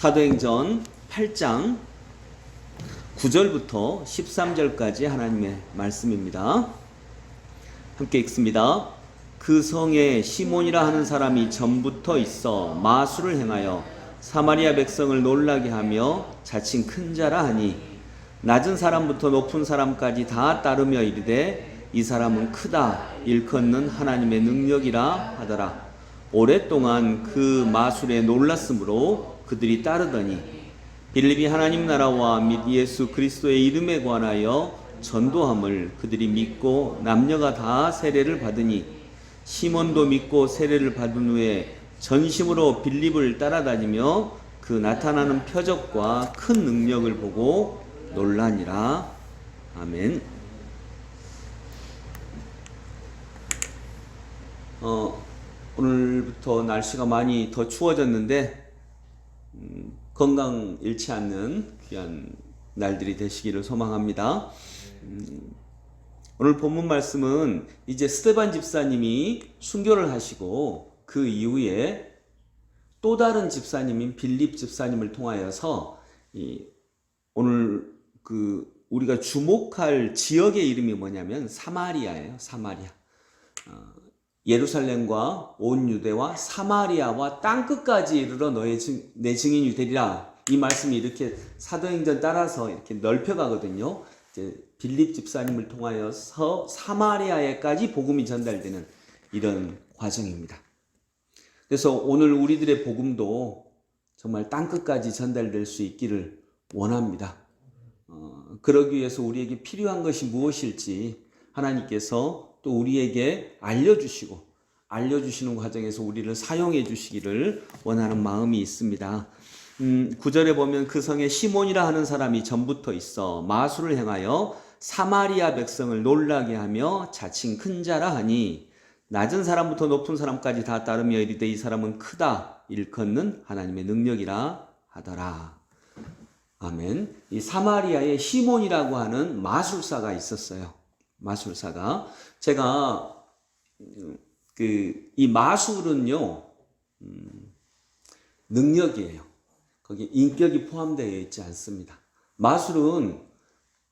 사도행전 8장 9절부터 13절까지 하나님의 말씀입니다. 함께 읽습니다. 그 성에 시몬이라 하는 사람이 전부터 있어 마술을 행하여 사마리아 백성을 놀라게 하며 자칭 큰 자라 하니 낮은 사람부터 높은 사람까지 다 따르며 이르되 이 사람은 크다 일컫는 하나님의 능력이라 하더라 오랫동안 그 마술에 놀랐으므로 그들이 따르더니 빌립이 하나님 나라와 및 예수 그리스도의 이름에 관하여 전도함을 그들이 믿고 남녀가 다 세례를 받으니 시몬도 믿고 세례를 받은 후에 전심으로 빌립을 따라다니며 그 나타나는 표적과 큰 능력을 보고 놀라니라. 아멘. 어, 오늘부터 날씨가 많이 더 추워졌는데 음, 건강 잃지 않는 귀한 날들이 되시기를 소망합니다. 음, 오늘 본문 말씀은 이제 스테반 집사님이 순교를 하시고 그 이후에 또 다른 집사님인 빌립 집사님을 통하여서 이 오늘 그 우리가 주목할 지역의 이름이 뭐냐면 사마리아예요. 사마리아. 어, 예루살렘과 온 유대와 사마리아와 땅 끝까지 이르러 너의 증, 내 증인이 되리라. 이 말씀이 이렇게 사도행전 따라서 이렇게 넓혀가거든요. 이제 빌립 집사님을 통하여서 사마리아에까지 복음이 전달되는 이런 과정입니다. 그래서 오늘 우리들의 복음도 정말 땅 끝까지 전달될 수 있기를 원합니다. 어, 그러기 위해서 우리에게 필요한 것이 무엇일지 하나님께서 또 우리에게 알려주시고 알려주시는 과정에서 우리를 사용해 주시기를 원하는 마음이 있습니다. 음, 9절에 보면 그 성에 시몬이라 하는 사람이 전부터 있어 마술을 행하여 사마리아 백성을 놀라게 하며 자칭 큰 자라 하니 낮은 사람부터 높은 사람까지 다 따르며 이르되 이 사람은 크다 일컫는 하나님의 능력이라 하더라. 아멘. 이 사마리아에 시몬이라고 하는 마술사가 있었어요. 마술사가 제가 그 이 마술은요 음, 능력이에요. 거기 인격이 포함되어 있지 않습니다. 마술은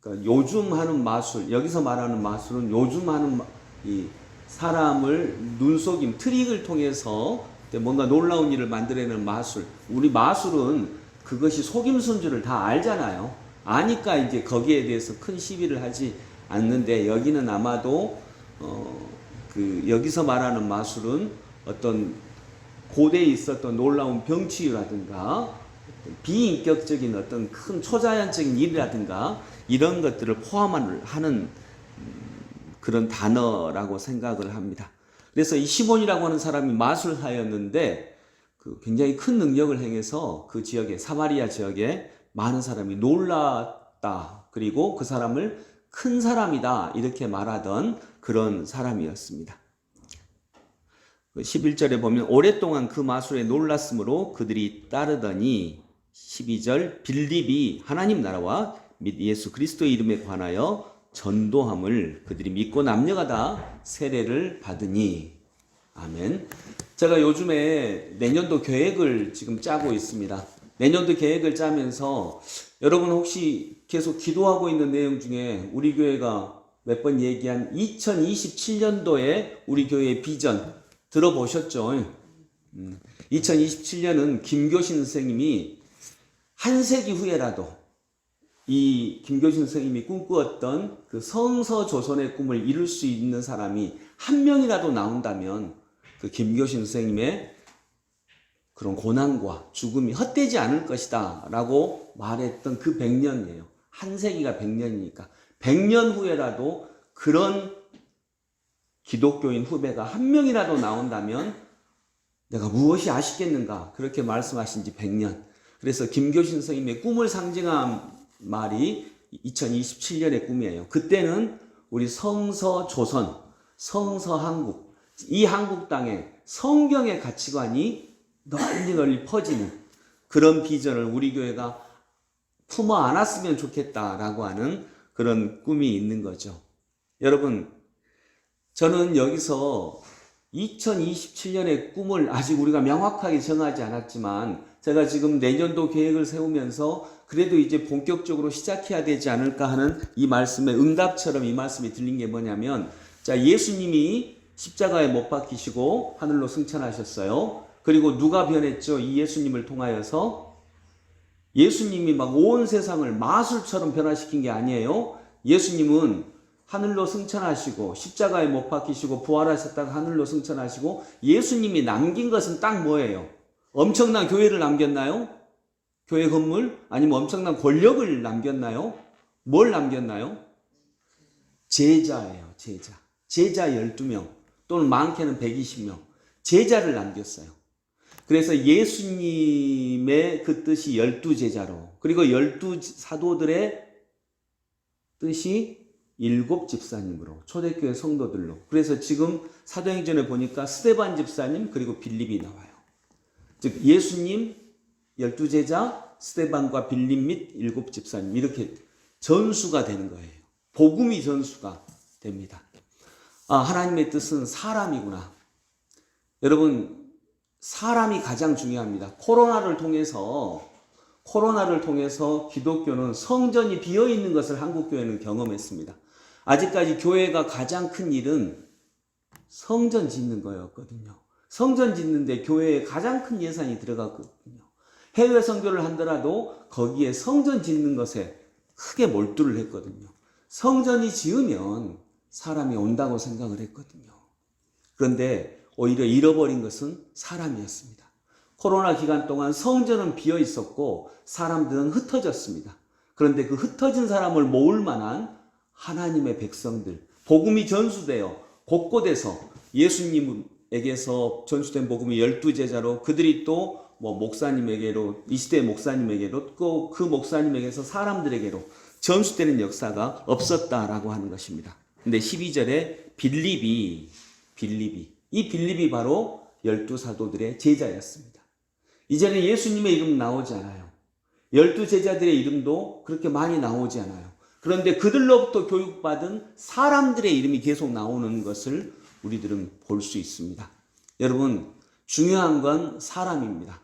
그러니까 요즘 하는 마술 여기서 말하는 마술은 요즘 하는 마- 이 사람을 눈속임 트릭을 통해서 뭔가 놀라운 일을 만들어내는 마술. 우리 마술은 그것이 속임수인 줄을 다 알잖아요. 아니까 이제 거기에 대해서 큰 시비를 하지 않는데 여기는 아마도 어, 그 여기서 말하는 마술은 어떤 고대에 있었던 놀라운 병치유라든가 비인격적인 어떤 큰 초자연적인 일이라든가 이런 것들을 포함하는 하는 그런 단어라고 생각을 합니다. 그래서 이 시몬이라고 하는 사람이 마술사였는데 그 굉장히 큰 능력을 행해서 그 지역에 사마리아 지역에 많은 사람이 놀랐다. 그리고 그 사람을 큰 사람이다. 이렇게 말하던 그런 사람이었습니다. 11절에 보면 오랫동안 그 마술에 놀랐으므로 그들이 따르더니 12절 빌립이 하나님 나라와 및 예수 그리스도의 이름에 관하여 전도함을 그들이 믿고 남녀가 다 세례를 받으니 아멘. 제가 요즘에 내년도 계획을 지금 짜고 있습니다. 내년도 계획을 짜면서 여러분 혹시 계속 기도하고 있는 내용 중에 우리 교회가 몇 번 얘기한 2027년도에 우리 교회의 비전 들어보셨죠? 음, 2027년은 김교신 선생님이 한 세기 후에라도 이 김교신 선생님이 꿈꾸었던 그 성서 조선의 꿈을 이룰 수 있는 사람이 한 명이라도 나온다면 그 김교신 선생님의 그런 고난과 죽음이 헛되지 않을 것이다 라고 말했던 그 100년이에요. 한 세기가 100년이니까 100년 후에라도 그런 기독교인 후배가 한 명이라도 나온다면 내가 무엇이 아쉽겠는가 그렇게 말씀하신 지 100년 그래서 김교신 선생님의 꿈을 상징한 말이 2027년의 꿈이에요. 그때는 우리 성서 조선, 성서 한국, 이 한국 땅에 성경의 가치관이 널리 널리 퍼지는 그런 비전을 우리 교회가 품어 안았으면 좋겠다라고 하는 그런 꿈이 있는 거죠. 여러분, 저는 여기서 2027년의 꿈을 아직 우리가 명확하게 정하지 않았지만 제가 지금 내년도 계획을 세우면서 그래도 이제 본격적으로 시작해야 되지 않을까 하는 이 말씀의 응답처럼 이 말씀이 들린 게 뭐냐면 자 예수님이 십자가에 못 박히시고 하늘로 승천하셨어요. 그리고 누가 변했죠? 이 예수님을 통하여서 예수님이 막 온 세상을 마술처럼 변화시킨 게 아니에요. 예수님은 하늘로 승천하시고 십자가에 못 박히시고 부활하셨다가 하늘로 승천하시고 예수님이 남긴 것은 딱 뭐예요? 엄청난 교회를 남겼나요? 교회 건물? 아니면 엄청난 권력을 남겼나요? 뭘 남겼나요? 제자예요, 제자. 제자 12명 또는 많게는 120명. 제자를 남겼어요. 그래서 예수님의 그 뜻이 열두 제자로 그리고 열두 사도들의 뜻이 일곱 집사님으로 초대교회 성도들로 그래서 지금 사도행전에 보니까 스데반 집사님 그리고 빌립이 나와요. 즉 예수님 열두 제자 스데반과 빌립 및 일곱 집사님 이렇게 전수가 되는 거예요. 복음이 전수가 됩니다. 아 하나님의 뜻은 사람이구나. 여러분 사람이 가장 중요합니다. 코로나를 통해서 코로나를 통해서 기독교는 성전이 비어 있는 것을 한국 교회는 경험했습니다. 아직까지 교회가 가장 큰 일은 성전 짓는 거였거든요. 성전 짓는데 교회에 가장 큰 예산이 들어갔거든요. 해외 선교를 한더라도 거기에 성전 짓는 것에 크게 몰두를 했거든요. 성전이 지으면 사람이 온다고 생각을 했거든요. 그런데 오히려 잃어버린 것은 사람이었습니다. 코로나 기간 동안 성전은 비어 있었고 사람들은 흩어졌습니다. 그런데 그 흩어진 사람을 모을 만한 하나님의 백성들, 복음이 전수되어 곳곳에서 예수님에게서 전수된 복음이 열두 제자로 그들이 또 뭐 목사님에게로 이 시대 목사님에게로 또 그 목사님에게서 사람들에게로 전수되는 역사가 없었다라고 하는 것입니다. 근데 12절에 빌립이 빌립이 이 빌립이 바로 열두 사도들의 제자였습니다. 이제는 예수님의 이름 나오지 않아요. 열두 제자들의 이름도 그렇게 많이 나오지 않아요. 그런데 그들로부터 교육받은 사람들의 이름이 계속 나오는 것을 우리들은 볼 수 있습니다. 여러분, 중요한 건 사람입니다.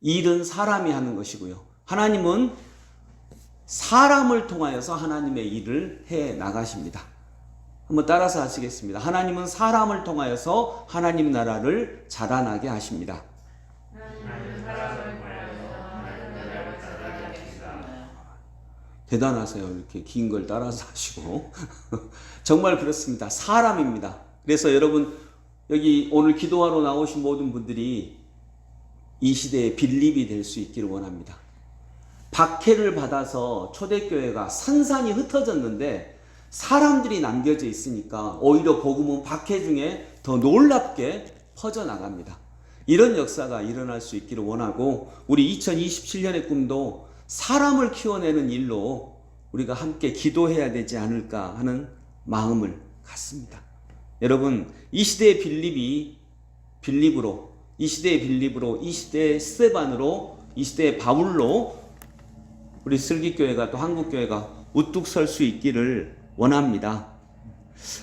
일은 사람이 하는 것이고요. 하나님은 사람을 통하여서 하나님의 일을 해 나가십니다. 한번 따라서 하시겠습니다. 하나님은 사람을 통하여서 하나님 나라를 자라나게 하십니다. 대단하세요. 이렇게 긴 걸 따라서 하시고. 정말 그렇습니다. 사람입니다. 그래서 여러분, 여기 오늘 기도하러 나오신 모든 분들이 이 시대의 빌립이 될 수 있기를 원합니다. 박해를 받아서 초대교회가 산산이 흩어졌는데 사람들이 남겨져 있으니까 오히려 복음은 박해 중에 더 놀랍게 퍼져나갑니다. 이런 역사가 일어날 수 있기를 원하고 우리 2027년의 꿈도 사람을 키워내는 일로 우리가 함께 기도해야 되지 않을까 하는 마음을 갖습니다. 여러분, 이 시대의 빌립이 빌립으로, 이 시대의 빌립으로, 이 시대의 스테반으로, 이 시대의 바울로 우리 슬기교회가 또 한국교회가 우뚝 설 수 있기를 원합니다.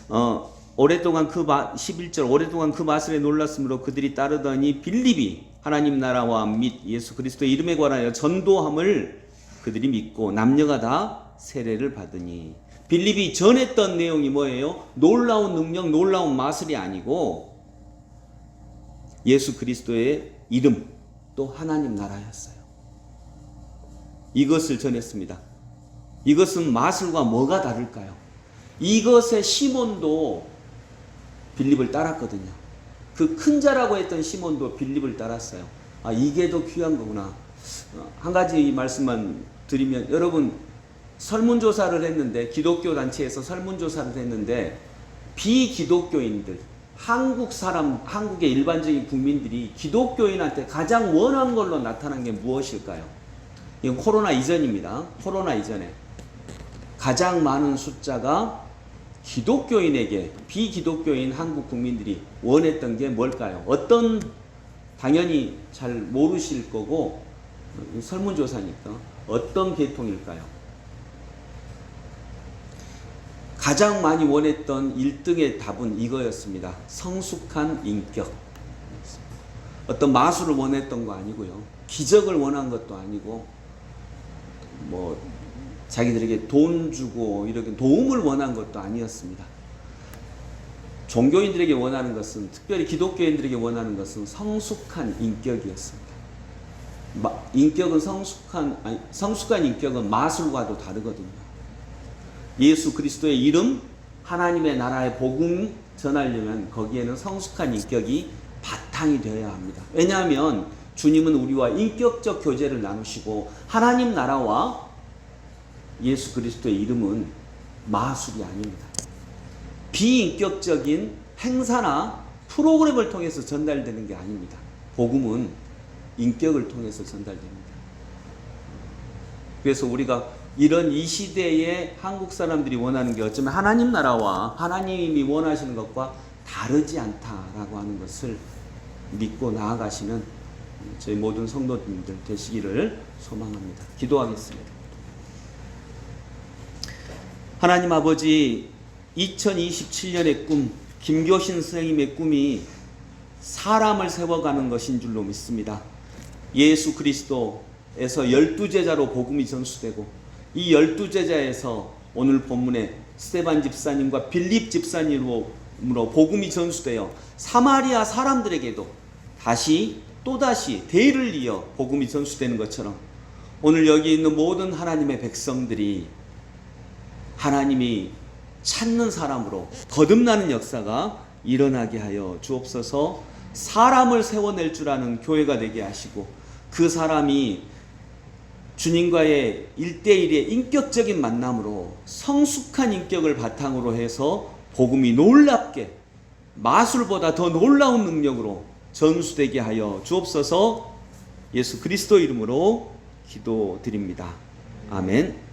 어, 오랫동안 그 마, 11절 오랫동안 그 마술에 놀랐으므로 그들이 따르더니 빌립이 하나님 나라와 및 예수 그리스도의 이름에 관하여 전도함을 그들이 믿고 남녀가 다 세례를 받으니 빌립이 전했던 내용이 뭐예요? 놀라운 능력, 놀라운 마술이 아니고 예수 그리스도의 이름 또 하나님 나라였어요. 이것을 전했습니다. 이것은 마술과 뭐가 다를까요? 이것의 시몬도 빌립을 따랐거든요. 그 큰 자라고 했던 시몬도 빌립을 따랐어요. 아, 이게 더 귀한 거구나. 어, 한 가지 말씀만 드리면, 여러분, 설문조사를 했는데, 기독교 단체에서 설문조사를 했는데, 비기독교인들, 한국 사람, 한국의 일반적인 국민들이 기독교인한테 가장 원한 걸로 나타난 게 무엇일까요? 이건 코로나 이전입니다. 코로나 이전에. 가장 많은 숫자가 기독교인에게 비기독교인 한국 국민들이 원했던 게 뭘까요? 어떤 당연히 잘 모르실 거고 설문조사니까 어떤 계통일까요? 가장 많이 원했던 1등의 답은 이거였습니다. 성숙한 인격. 어떤 마술을 원했던 거 아니고요. 기적을 원한 것도 아니고 뭐 자기들에게 돈 주고 이렇게 도움을 원한 것도 아니었습니다. 종교인들에게 원하는 것은 특별히 기독교인들에게 원하는 것은 성숙한 인격이었습니다. 마- 인격은 성숙한 아니, 성숙한 인격은 마술과도 다르거든요. 예수 그리스도의 이름 하나님의 나라의 복음 전하려면 거기에는 성숙한 인격이 바탕이 되어야 합니다. 왜냐하면 주님은 우리와 인격적 교제를 나누시고 하나님 나라와 예수 그리스도의 이름은 마술이 아닙니다. 비인격적인 행사나 프로그램을 통해서 전달되는 게 아닙니다. 복음은 인격을 통해서 전달됩니다. 그래서 우리가 이런 이 시대에 한국 사람들이 원하는 게 어쩌면 하나님 나라와 하나님이 원하시는 것과 다르지 않다라고 하는 것을 믿고 나아가시는 저희 모든 성도님들 되시기를 소망합니다. 기도하겠습니다. 하나님 아버지 2027년의 꿈 김교신 선생님의 꿈이 사람을 세워가는 것인 줄로 믿습니다. 예수 그리스도에서 열두 제자로 복음이 전수되고 이 열두 제자에서 오늘 본문에 스테반 집사님과 빌립 집사님으로 복음이 전수되어 사마리아 사람들에게도 다시 또다시 대를 이어 복음이 전수되는 것처럼 오늘 여기 있는 모든 하나님의 백성들이 하나님이 찾는 사람으로 거듭나는 역사가 일어나게 하여 주옵소서 사람을 세워낼 줄 아는 교회가 되게 하시고 그 사람이 주님과의 일대일의 인격적인 만남으로 성숙한 인격을 바탕으로 해서 복음이 놀랍게 마술보다 더 놀라운 능력으로 전수되게 하여 주옵소서 예수 그리스도 이름으로 기도드립니다. 아멘.